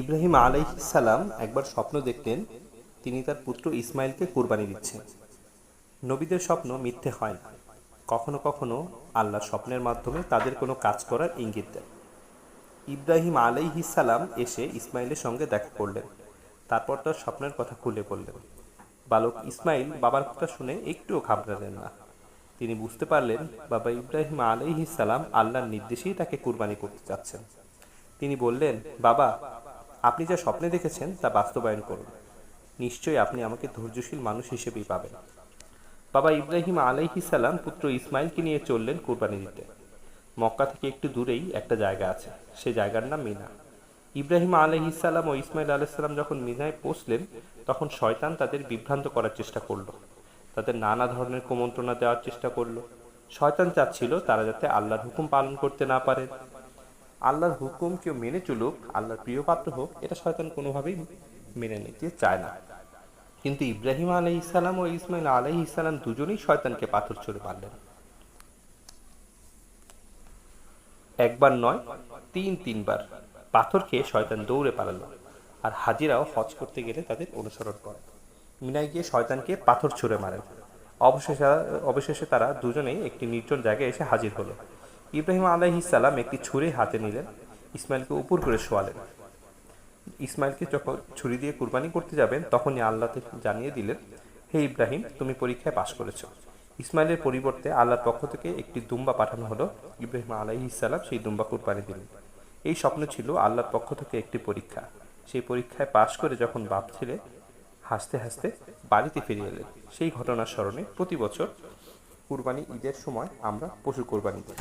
ইব্রাহিম আলাইহিসাল্লাম একবার স্বপ্ন দেখলেন, তিনি তার পুত্র ইসমাইলকে কুরবানি দিচ্ছেন। নবীদের স্বপ্ন মিথ্যে হয় না। কখনো কখনো আল্লাহ স্বপ্নের মাধ্যমে তাদের কোনো কাজ করার ইঙ্গিত দেন। ইব্রাহিম আলাইহিসাল্লাম এসে ইসমাইলের সঙ্গে দেখা করলেন। তারপর তার স্বপ্নের কথা খুলে বললেন। বালক ইসমাইল বাবার কথা শুনে একটুও ঘাবড়ালেন না। তিনি বুঝতে পারলেন, বাবা ইব্রাহিম আলাইহিসাল্লাম আল্লাহর নির্দেশেই তাকে কুরবানি করতে চাচ্ছেন। তিনি বললেন, বাবা আপনি যা স্বপ্নে দেখেছেন, তা বাস্তবায়ন করুন। নিশ্চয়ই আপনি আমাকে ধৈর্যশীল মানুষ হিসেবেই পাবেন। বাবা ইব্রাহিম আলাইহিসাল্লাম পুত্র ইসমাইলকে নিয়ে চললেন কুরবানি দিতে। মক্কা থেকে একটু দূরেই একটা জায়গা আছে, সে জায়গার নাম মিনা। ইব্রাহিম আলহিসাল্লাম ও ইসমাইল আলাইসাল্লাম যখন মিনায় পৌঁছলেন, তখন শয়তান তাদের বিভ্রান্ত করার চেষ্টা করল। তাদের নানা ধরনের কুমন্ত্রণা দেওয়ার চেষ্টা করল। শয়তান চাচ্ছিল তারা যাতে আল্লাহর হুকুম পালন করতে না পারে আল্লাহর হুকুম কেউ মেনে চলুক, আল্লাহর প্রিয় পাত্র হোক, এটা শয়তান কোনোভাবেই মেনে নিতে চায় না। কিন্তু ইব্রাহিম আলাই ইসালাম ও ইসমাইল আলাই ইসালাম দুজনেই শয়তানকে পাথর ছুড়ে মারলেন। একবার নয়, তিন তিনবার পাথর খেয়ে শয়তান দৌড়ে পালালো আর হাজিরাও হজ করতে গেলে তাদের অনুসরণ করে। মিনায় গিয়ে শয়তানকে পাথর ছুঁড়ে মারেন। অবশেষে অবশেষে তারা দুজনেই একটি নির্জন জায়গায় এসে হাজির হলো। ইব্রাহিম আলাইহিসাল্লাম একটি ছুরি হাতে নিলেন, ইসমাইলকে উপর করে শোয়ালেন। ইসমাইলকে যখন ছুরি দিয়ে কুরবানি করতে যাবেন, তখনই আল্লাহ জানিয়ে দিলেন, হে ইব্রাহিম, তুমি পরীক্ষায় পাশ করেছ। ইসমাইলের পরিবর্তে আল্লাহর পক্ষ থেকে একটি দুম্বা পাঠানো হলো। ইব্রাহিম আলাইহি ইসালাম সেই দুম্বা কুরবানি দিলেন। এই স্বপ্ন ছিল আল্লাহর পক্ষ থেকে একটি পরীক্ষা। সেই পরীক্ষায় পাশ করে যখন বাপ ছেলে হাসতে হাসতে বাড়িতে ফিরে এলেন, সেই ঘটনার স্মরণে প্রতি বছর কুরবানি ঈদের সময় আমরা পশু কোরবানি দিই।